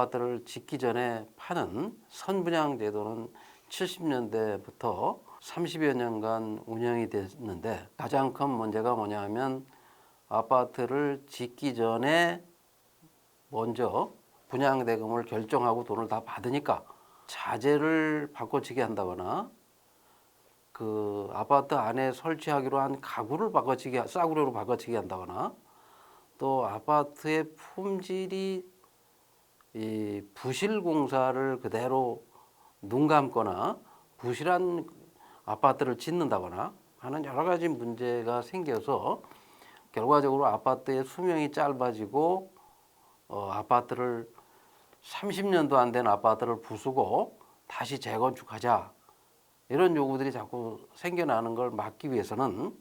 아파트를 짓기 전에 파는 선분양 제도는 70년대부터 30여 년간 운영이 됐는데 가장 큰 문제가 뭐냐면 아파트를 짓기 전에 먼저 분양 대금을 결정하고 돈을 다 받으니까 자재를 바꿔치기 한다거나 그 아파트 안에 설치하기로 한 가구를 바꿔치기 싸구려로 바꿔치기 한다거나 또 아파트의 품질이 이 부실 공사를 그대로 눈 감거나 부실한 아파트를 짓는다거나 하는 여러 가지 문제가 생겨서 결과적으로 아파트의 수명이 짧아지고 어, 아파트를 30년도 안 된 아파트를 부수고 다시 재건축하자. 이런 요구들이 자꾸 생겨나는 걸 막기 위해서는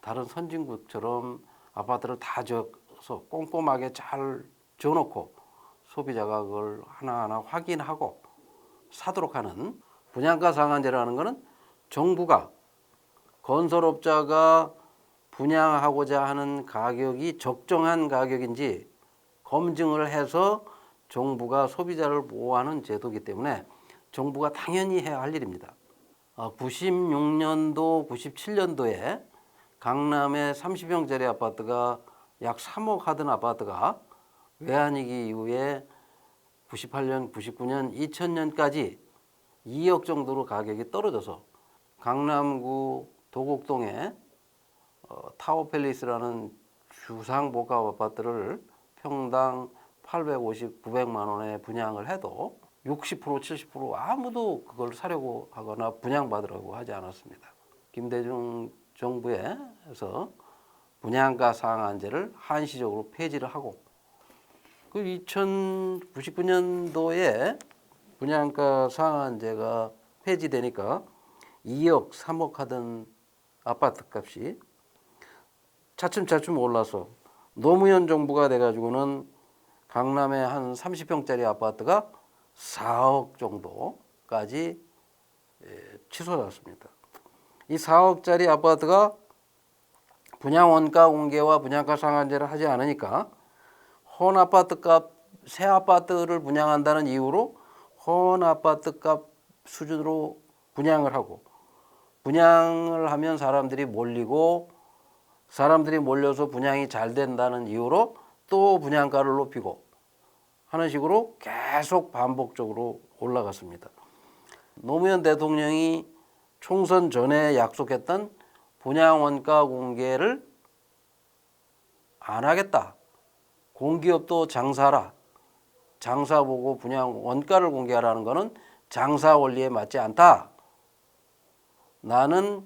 다른 선진국처럼 아파트를 다 져서 꼼꼼하게 잘 지어놓고 소비자가 그걸 하나하나 확인하고 사도록 하는 분양가 상한제라는 것은 정부가 건설업자가 분양하고자 하는 가격이 적정한 가격인지 검증을 해서 정부가 소비자를 보호하는 제도이기 때문에 정부가 당연히 해야 할 일입니다. 어, 96년도, 97년도에 강남의 30평짜리 아파트가 약 3억 하던 아파트가 외환위기 이후에 98년, 99년, 2000년까지 2억 정도로 가격이 떨어져서 강남구 도곡동에 어, 타워팰리스라는 주상복합 아파트를 평당 850, 900만 원에 분양을 해도 60% 70% 아무도 그걸 사려고 하거나 분양받으라고 하지 않았습니다. 김대중 정부에서 분양가 상한제를 한시적으로 폐지를 하고 그 2099년도에 분양가 상한제가 폐지되니까 2억, 3억 하던 아파트 값이 차츰차츰 올라서 노무현 정부가 돼가지고는 강남의 한 30평짜리 아파트가 4억 정도까지 예, 치솟았습니다. 이 4억짜리 아파트가 분양 원가 공개와 분양가 상한제를 하지 않으니까 헌 아파트 값, 새 아파트를 분양한다는 이유로 헌 아파트 값 수준으로 분양을 하고 분양을 하면 사람들이 몰리고 사람들이 몰려서 분양이 잘 된다는 이유로 또 분양가를 높이고 하는 식으로 계속 반복적으로 올라갔습니다. 노무현 대통령이 총선 전에 약속했던 분양 원가 공개를 안 하겠다. 공기업도 장사라. 장사 보고 분양 원가를 공개하라는 것은 장사 원리에 맞지 않다. 나는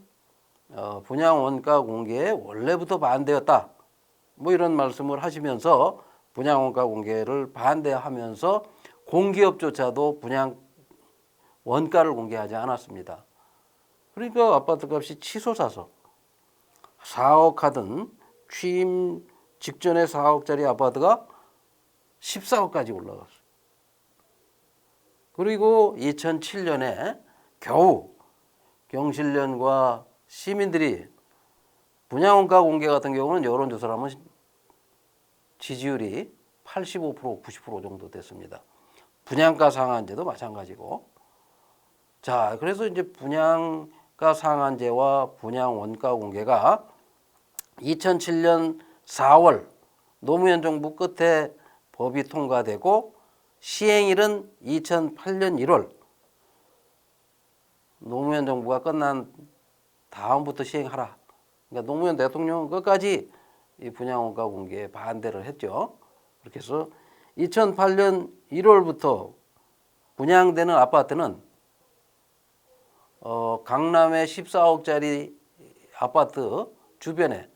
어, 분양 원가 공개에 원래부터 반대였다. 뭐 이런 말씀을 하시면서 분양 원가 공개를 반대하면서 공기업조차도 분양 원가를 공개하지 않았습니다. 그러니까 아파트 값이 치솟아서 4억 하던 취임 직전에 4억짜리 아파트가 14억까지 올라갔어요. 그리고 2007년에 겨우 경실련과 시민들이 분양원가 공개 같은 경우는 여론조사를 하면 지지율이 85% 90% 정도 됐습니다. 분양가 상한제도 마찬가지고. 자, 그래서 이제 분양가 상한제와 분양 원가 공개가 2007년 4월 노무현 정부 끝에 법이 통과되고 시행일은 2008년 1월 노무현 정부가 끝난 다음부터 시행하라. 그러니까 노무현 대통령은 끝까지 이 분양원가 공개에 반대를 했죠. 그렇게 해서 2008년 1월부터 분양되는 아파트는 어, 강남의 14억짜리 아파트 주변에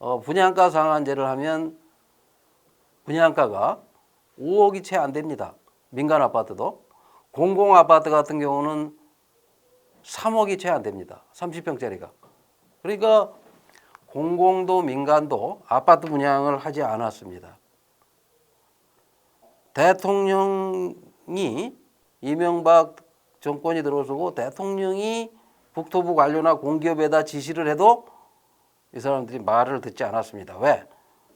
어, 분양가 상한제를 하면 분양가가 5억이 채 안 됩니다. 민간 아파트도 공공 아파트 같은 경우는 3억이 채 안 됩니다. 30평짜리가. 그러니까 공공도 민간도 아파트 분양을 하지 않았습니다. 대통령이 이명박 정권이 들어서고 대통령이 국토부 관료나 공기업에다 지시를 해도 이 사람들이 말을 듣지 않았습니다. 왜?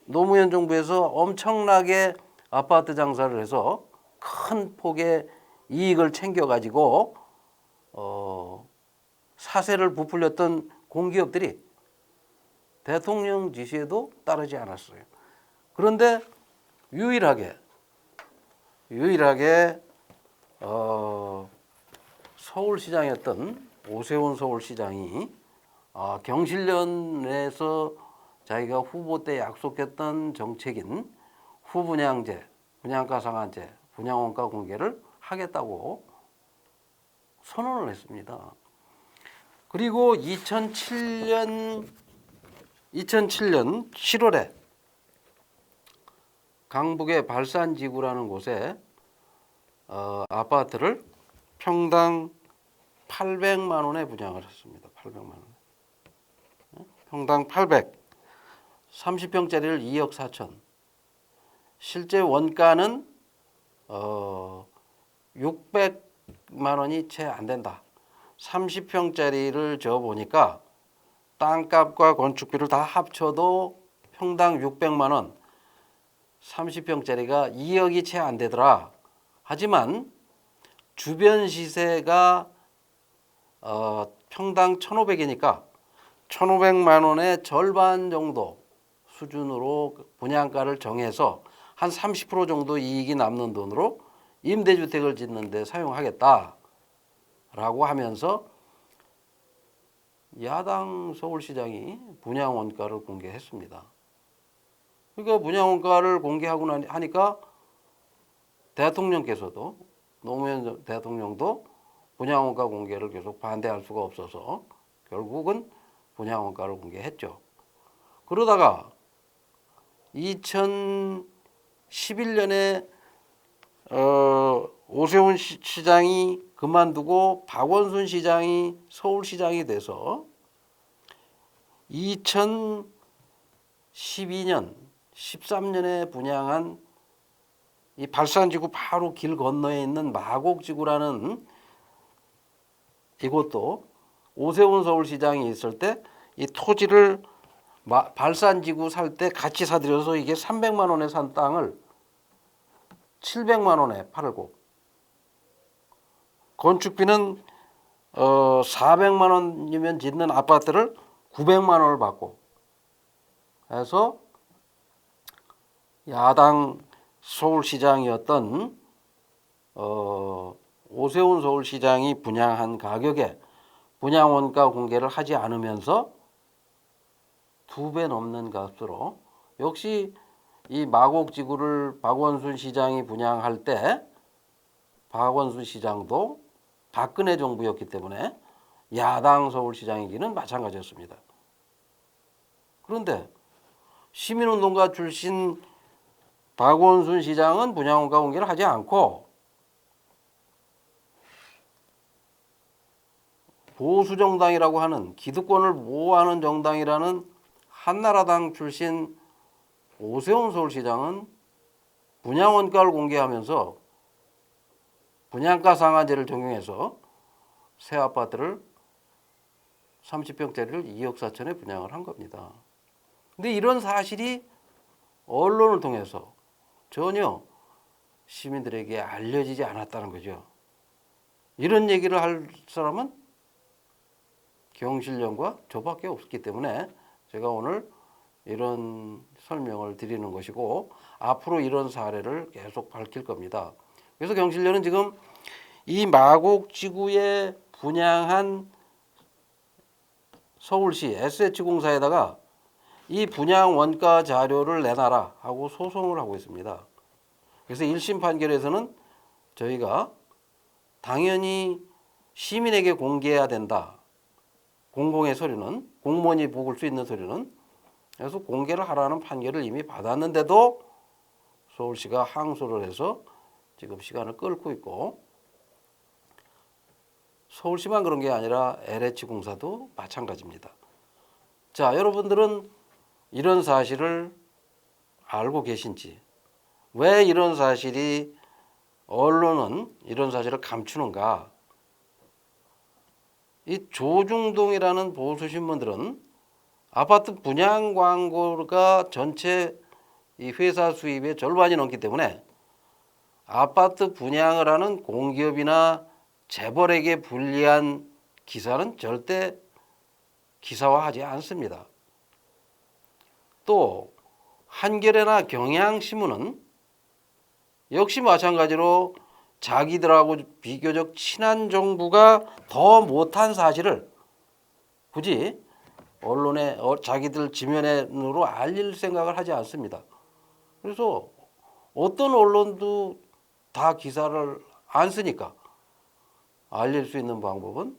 노무현 정부에서 엄청나게 아파트 장사를 해서 큰 폭의 이익을 챙겨가지고 어, 사세를 부풀렸던 공기업들이 대통령 지시에도 따르지 않았어요. 그런데 유일하게 유일하게 어, 서울시장이었던 오세훈 서울시장이 아, 경실련에서 자기가 후보 때 약속했던 정책인 후분양제, 분양가 상한제, 분양원가 공개를 하겠다고 선언을 했습니다. 그리고 2007년 2007년 7월에 강북의 발산지구라는 곳에 어, 아파트를 평당 800만 원에 분양을 했습니다. 800만 원. 어? 평당 800. 30평짜리를 2억 4천. 실제 원가는 어 600만 원이 채 안 된다. 30평짜리를 저 보니까 땅값과 건축비를 다 합쳐도 평당 600만 원. 30평짜리가 2억이 채 안 되더라. 하지만 주변 시세가 어, 평당 1,500이니까 1,500만 원의 절반 정도 수준으로 분양가를 정해서 한 30% 정도 이익이 남는 돈으로 임대주택을 짓는 데 사용하겠다라고 하면서 야당 서울시장이 분양 원가를 공개했습니다. 그러니까 분양 원가를 공개하고 나니- 하니까 대통령께서도 노무현 대통령도 분양 원가 공개를 계속 반대할 수가 없어서 결국은 분양 원가를 공개했죠. 그러다가 2011년에 어, 오세훈 시- 시장이 그만두고 박원순 시장이 서울시장이 돼서 2012년, 13년에 분양한 이 발산지구 바로 길 건너에 있는 마곡지구라는 이곳도 오세훈 서울시장이 있을 때 이 토지를 마- 발산지구 살 때 같이 사들여서 이게 300만 원에 산 땅을 700만 원에 팔고 건축비는 어 400만 원이면 짓는 아파트를 900만 원을 받고 해서 야당 서울시장이었던 어, 오세훈 서울시장이 분양한 가격에 분양원가 공개를 하지 않으면서 두 배 넘는 값으로 역시 이 마곡지구를 박원순 시장이 분양할 때 박원순 시장도 박근혜 정부였기 때문에 야당 서울시장이기는 마찬가지였습니다. 그런데 시민운동가 출신 박원순 시장은 분양원가 공개를 하지 않고 보수 정당이라고 하는 기득권을 보호하는 정당이라는 한나라당 출신 오세훈 서울시장은 분양원가를 공개하면서 분양가 상한제를 적용해서 새 아파트를 30평짜리를 2억 4천에 분양을 한 겁니다. 근데 이런 사실이 언론을 통해서 전혀 시민들에게 알려지지 않았다는 거죠. 이런 얘기를 할 사람은 경실련과 저밖에 없기 때문에 제가 오늘 이런 설명을 드리는 것이고 앞으로 이런 사례를 계속 밝힐 겁니다. 그래서 경실련은 지금 이 마곡지구에 분양한 서울시 SH공사에다가 이 분양 원가 자료를 내놔라 하고 소송을 하고 있습니다. 그래서 1심 판결에서는 저희가 당연히 시민에게 공개해야 된다. 공공의 서류는 공무원이 보실 수 있는 서류는 그래서 공개를 하라는 판결을 이미 받았는데도 서울시가 항소를 해서 지금 시간을 끌고 있고 서울시만 그런 게 아니라 LH 공사도 마찬가지입니다. 자, 여러분들은 이런 사실을 알고 계신지, 왜 이런 사실이 언론은 이런 사실을 감추는가? 이 조중동이라는 보수 신문들은 아파트 분양 광고가 전체 이 회사 수입의 절반이 넘기 때문에 아파트 분양을 하는 공기업이나 재벌에게 불리한 기사는 절대 기사화하지 않습니다. 또 한겨레나 경향신문은 역시 마찬가지로 자기들하고 비교적 친한 정부가 더 못한 사실을 굳이 언론에 어, 자기들 지면으로 알릴 생각을 하지 않습니다. 그래서 어떤 언론도 다 기사를 안 쓰니까 알릴 수 있는 방법은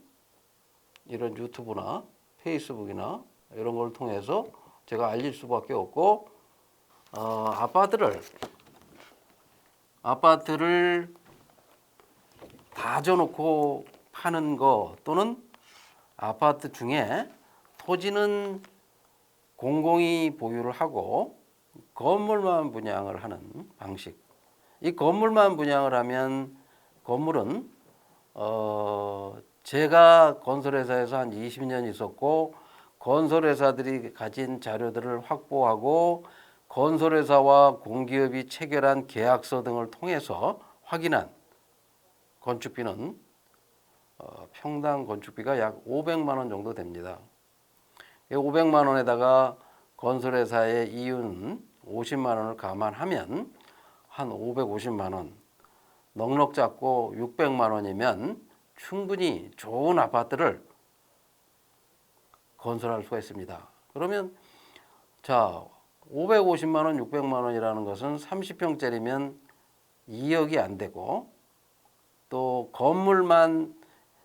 이런 유튜브나 페이스북이나 이런 걸 통해서 제가 알릴 수밖에 없고 어, 아파트를 아파트를 다 져놓고 파는 거 또는 아파트 중에 토지는 공공이 보유를 하고 건물만 분양을 하는 방식. 이 건물만 분양을 하면 건물은 어 제가 건설회사에서 한 20년 있었고 건설회사들이 가진 자료들을 확보하고 건설회사와 공기업이 체결한 계약서 등을 통해서 확인한 건축비는 어, 평당 건축비가 약 500만 원 정도 됩니다. 이 500만 원에다가 건설회사의 이윤 50만 원을 감안하면 한 550만 원, 넉넉 잡고 600만 원이면 충분히 좋은 아파트를 건설할 수가 있습니다. 그러면 자 550만 원, 600만 원이라는 것은 30평짜리면 2억이 안 되고 또 건물만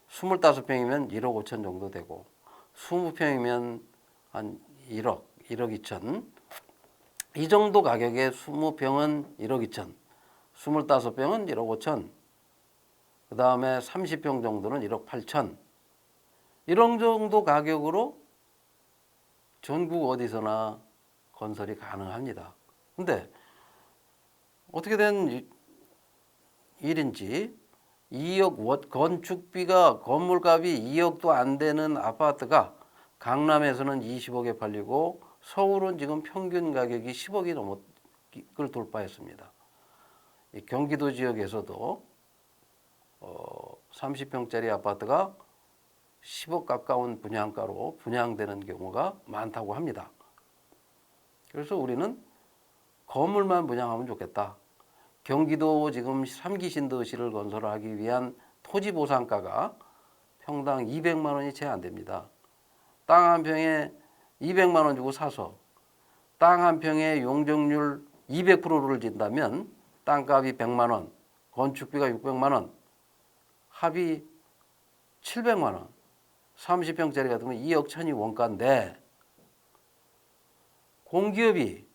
25평이면 1억 5천 정도 되고 20평이면 한 1억, 1억 2천 이 정도 가격에 20평은 1억 2천 25평은 1억 5천 그 다음에 30평 정도는 1억 8천 이런 정도 가격으로 전국 어디서나 건설이 가능합니다. 근데 어떻게 된 이- 일인지 2억 원- 건축비가 건물값이 2억도 안 되는 아파트가 강남에서는 20억에 팔리고 서울은 지금 평균 가격이 10억이 넘을 돌파했습니다. 이 경기도 지역에서도 어, 30평짜리 아파트가 10억 가까운 분양가로 분양되는 경우가 많다고 합니다. 그래서 우리는 건물만 분양하면 좋겠다. 경기도 지금 3기 신도시를 건설하기 위한 토지 보상가가 평당 200만 원이 채 안 됩니다. 땅 한 평에 200만 원 주고 사서 땅 한 평에 용적률 200%를 진다면 땅값이 100만 원, 건축비가 600만 원, 합이 700만 원. 30평짜리 같으면 2억 천이 원가인데 공기업이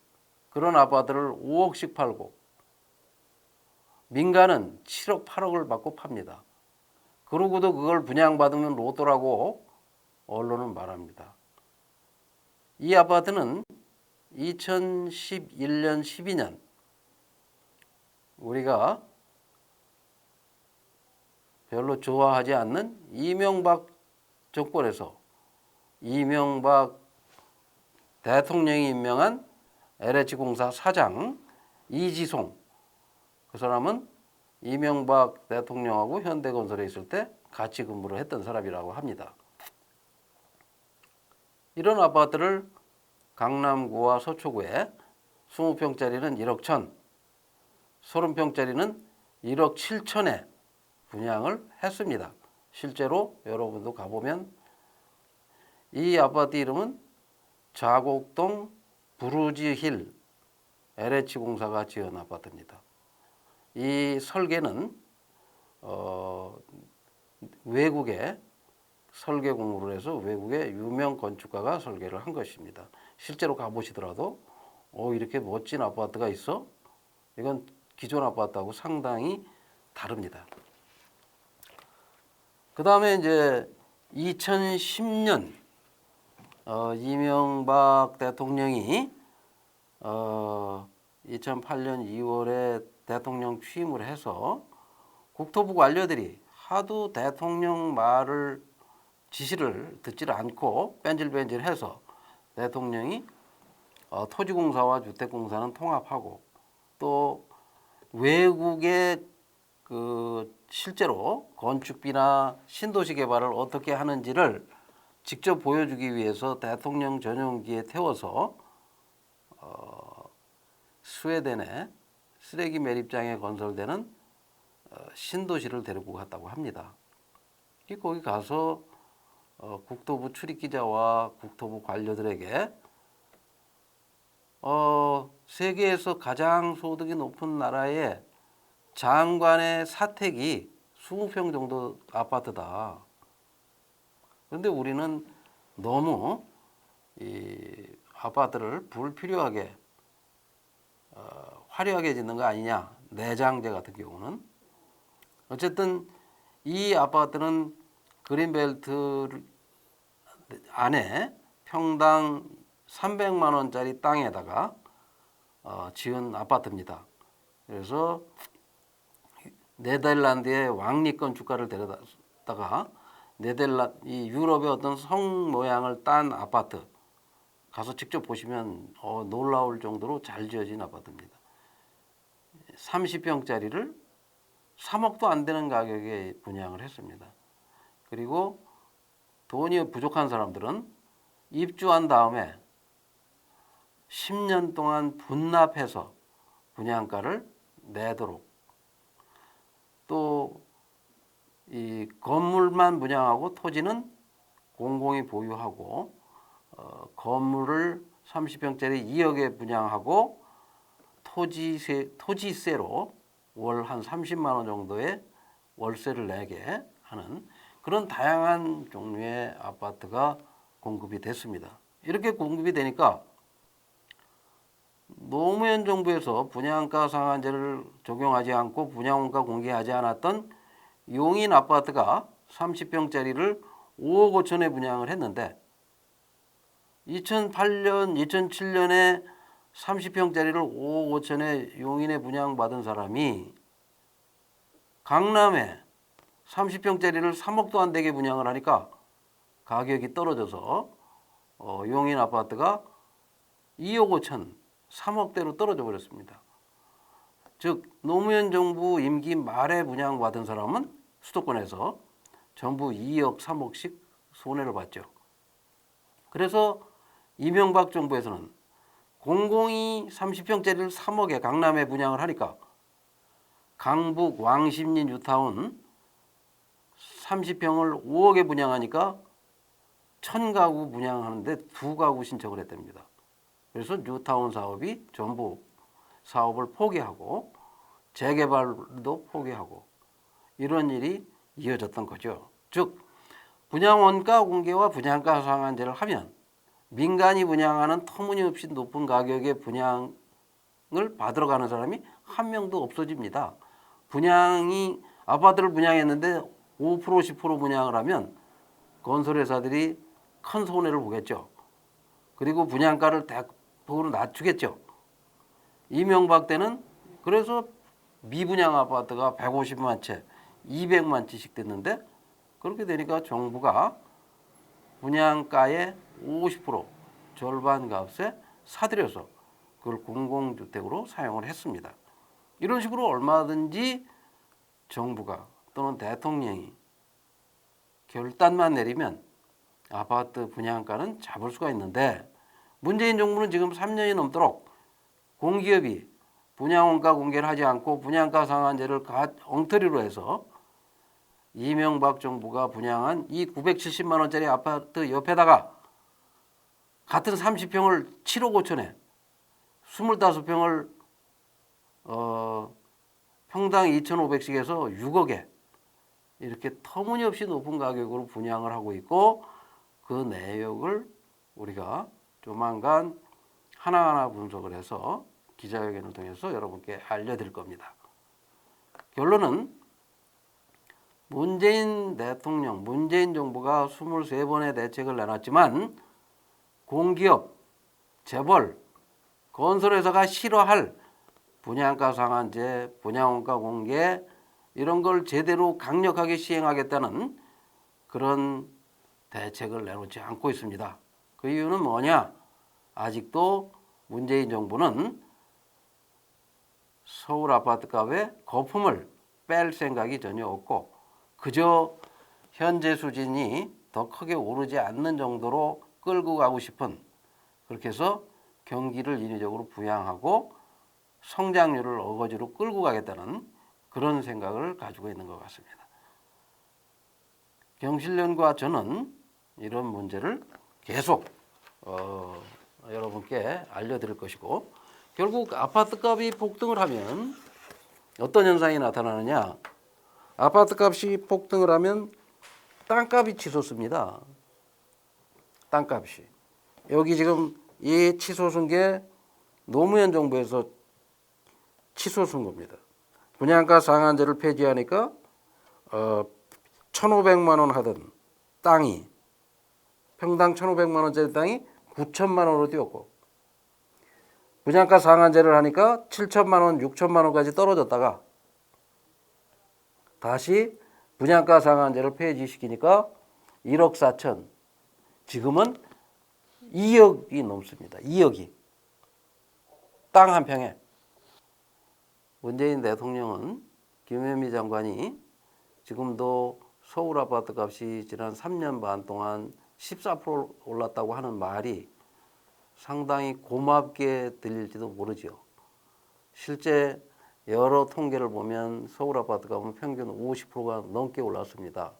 그런 아파트를 5억씩 팔고 민간은 7억, 8억을 받고 팝니다. 그러고도 그걸 분양받으면 로또라고 언론은 말합니다. 이 아파트는 2011년, 12년 우리가 별로 좋아하지 않는 이명박 정권에서 이명박 대통령이 임명한 LH공사 사장 이지송 그 사람은 이명박 대통령하고 현대건설에 있을 때 같이 근무를 했던 사람이라고 합니다. 이런 아파트를 강남구와 서초구에 20평짜리는 1억 천, 30평짜리는 1억 7천에 분양을 했습니다. 실제로 여러분도 가보면 이 아파트 이름은 자곡동 브루지힐 LH공사가 지은 아파트입니다. 이 설계는 어, 외국의 설계 공부를 해서 외국의 유명 건축가가 설계를 한 것입니다. 실제로 가보시더라도 어 이렇게 멋진 아파트가 있어? 이건 기존 아파트하고 상당히 다릅니다. 그 다음에 이제 2010년 어, 이명박 대통령이 어, 2008년 2월에 대통령 취임을 해서 국토부 관료들이 하도 대통령 말을 지시를 듣질 않고 뺀질뺀질해서 대통령이 어, 토지공사와 주택공사는 통합하고 또 외국의 그 실제로 건축비나 신도시 개발을 어떻게 하는지를 직접 보여주기 위해서 대통령 전용기에 태워서 어, 스웨덴의 쓰레기 매립장에 건설되는 어, 신도시를 데리고 갔다고 합니다. 이 거기 가서 어, 국토부 출입기자와 국토부 관료들에게 어, 세계에서 가장 소득이 높은 나라의 장관의 사택이 20평 정도 아파트다. 그런데 우리는 너무 이 아파트를 불필요하게 어, 화려하게 짓는 거 아니냐 내장재 같은 경우는 어쨌든 이 아파트는 그린벨트 안에 평당 300만 원짜리 땅에다가 어, 지은 아파트입니다. 그래서 네덜란드의 왕립 건축가를 데려다가 네덜란 이 유럽의 어떤 성 모양을 딴 아파트 가서 직접 보시면 어, 놀라울 정도로 잘 지어진 아파트입니다. 30평짜리를 3억도 안 되는 가격에 분양을 했습니다. 그리고 돈이 부족한 사람들은 입주한 다음에 10년 동안 분납해서 분양가를 내도록 또 이 건물만 분양하고 토지는 공공이 보유하고 어, 건물을 30평짜리 2억에 분양하고 토지세 토지세로 월 한 30만 원 정도의 월세를 내게 하는 그런 다양한 종류의 아파트가 공급이 됐습니다. 이렇게 공급이 되니까 노무현 정부에서 분양가 상한제를 적용하지 않고 분양원가 공개하지 않았던 용인 아파트가 30평짜리를 5억 5천에 분양을 했는데 2008년, 2007년에 30평짜리를 5억 5천에 용인에 분양받은 사람이 강남에 30평짜리를 3억도 안 되게 분양을 하니까 가격이 떨어져서 어, 용인 아파트가 2억 5천, 3억대로 떨어져 버렸습니다. 즉 노무현 정부 임기 말에 분양받은 사람은 수도권에서 전부 2억, 3억씩 손해를 봤죠. 그래서 이명박 정부에서는 공공이 30평짜리를 3억에 강남에 분양을 하니까 강북 왕십리 뉴타운 30평을 5억에 분양하니까 천 가구 분양하는데 두 가구 신청을 했답니다. 그래서 뉴타운 사업이 전부 사업을 포기하고 재개발도 포기하고 이런 일이 이어졌던 거죠. 즉 분양 원가 공개와 분양가 상한제를 하면 민간이 분양하는 터무니없이 높은 가격의 분양을 받으러 가는 사람이 한 명도 없어집니다. 분양이 아파트를 분양했는데 5% 10% 분양을 하면 건설회사들이 큰 손해를 보겠죠. 그리고 분양가를 대폭으로 낮추겠죠. 이명박 때는 그래서 미분양 아파트가 150만 채, 200만 채씩 됐는데 그렇게 되니까 정부가 분양가의 50% 절반 값에 사들여서 그걸 공공주택으로 사용을 했습니다. 이런 식으로 얼마든지 정부가 또는 대통령이 결단만 내리면 아파트 분양가는 잡을 수가 있는데 문재인 정부는 지금 3년이 넘도록 공기업이 분양원가 공개를 하지 않고 분양가 상한제를 엉터리로 해서 이명박 정부가 분양한 이 970만 원짜리 아파트 옆에다가 같은 30평을 7억 5천에 25평을 어, 평당 2,500씩 해서 6억에 이렇게 터무니없이 높은 가격으로 분양을 하고 있고 그 내역을 우리가 조만간 하나하나 분석을 해서 기자회견을 통해서 여러분께 알려드릴 겁니다. 결론은 문재인 대통령, 문재인 정부가 23번의 대책을 내놨지만 공기업, 재벌, 건설회사가 싫어할 분양가 상한제, 분양원가 공개 이런 걸 제대로 강력하게 시행하겠다는 그런 대책을 내놓지 않고 있습니다. 그 이유는 뭐냐? 아직도 문재인 정부는 서울 아파트 값에 거품을 뺄 생각이 전혀 없고 그저 현재 수준이 더 크게 오르지 않는 정도로 끌고 가고 싶은 그렇게 해서 경기를 인위적으로 부양하고 성장률을 어거지로 끌고 가겠다는 그런 생각을 가지고 있는 것 같습니다. 경실련과 저는 이런 문제를 계속 어, 여러분께 알려드릴 것이고 결국 아파트 값이 폭등을 하면 어떤 현상이 나타나느냐 아파트 값이 폭등을 하면 땅값이 치솟습니다. 땅값이 여기 지금 이 치솟은 게 노무현 정부에서 치솟은 겁니다. 분양가 상한제를 폐지하니까 어, 1,500만 원 하던 땅이 평당 1,500만 원짜리 땅이 9천만 원으로 뛰었고 분양가 상한제를 하니까 7천만 원, 6천만 원까지 떨어졌다가 다시 분양가 상한제를 폐지시키니까 1억 4천 지금은 2억이 넘습니다. 2억이 땅 한 평에 문재인 대통령은 김현미 장관이 지금도 서울 아파트 값이 지난 3년 반 동안 14% 올랐다고 하는 말이 상당히 고맙게 들릴지도 모르죠. 실제 여러 통계를 보면 서울 아파트 값은 평균 50%가 넘게 올랐습니다.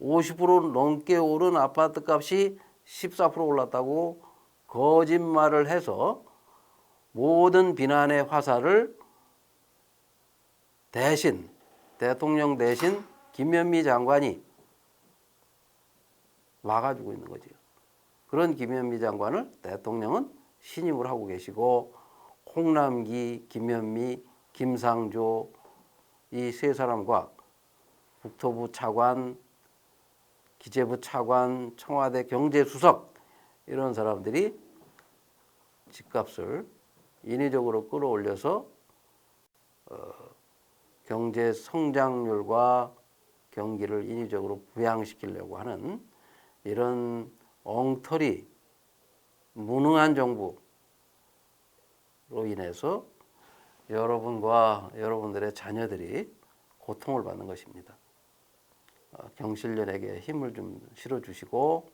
50% 넘게 오른 아파트 값이 14% 올랐다고 거짓말을 해서 모든 비난의 화살을 대신 대통령 대신 김현미 장관이 막아주고 있는 거죠. 그런 김현미 장관을 대통령은 신임을 하고 계시고 홍남기, 김현미, 김상조 이 세 사람과 국토부 차관, 기재부 차관, 청와대 경제수석 이런 사람들이 집값을 인위적으로 끌어올려서 어, 경제 성장률과 경기를 인위적으로 부양시키려고 하는 이런 엉터리 무능한 정부로 인해서 여러분과 여러분들의 자녀들이 고통을 받는 것입니다. 어, 경실련에게 힘을 좀 실어주시고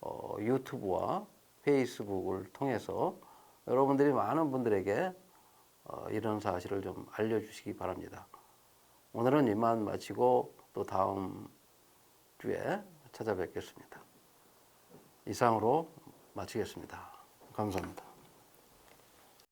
어, 유튜브와 페이스북을 통해서 여러분들이 많은 분들에게 어, 이런 사실을 좀 알려주시기 바랍니다. 오늘은 이만 마치고 또 다음 주에 찾아뵙겠습니다. 이상으로 마치겠습니다. 감사합니다.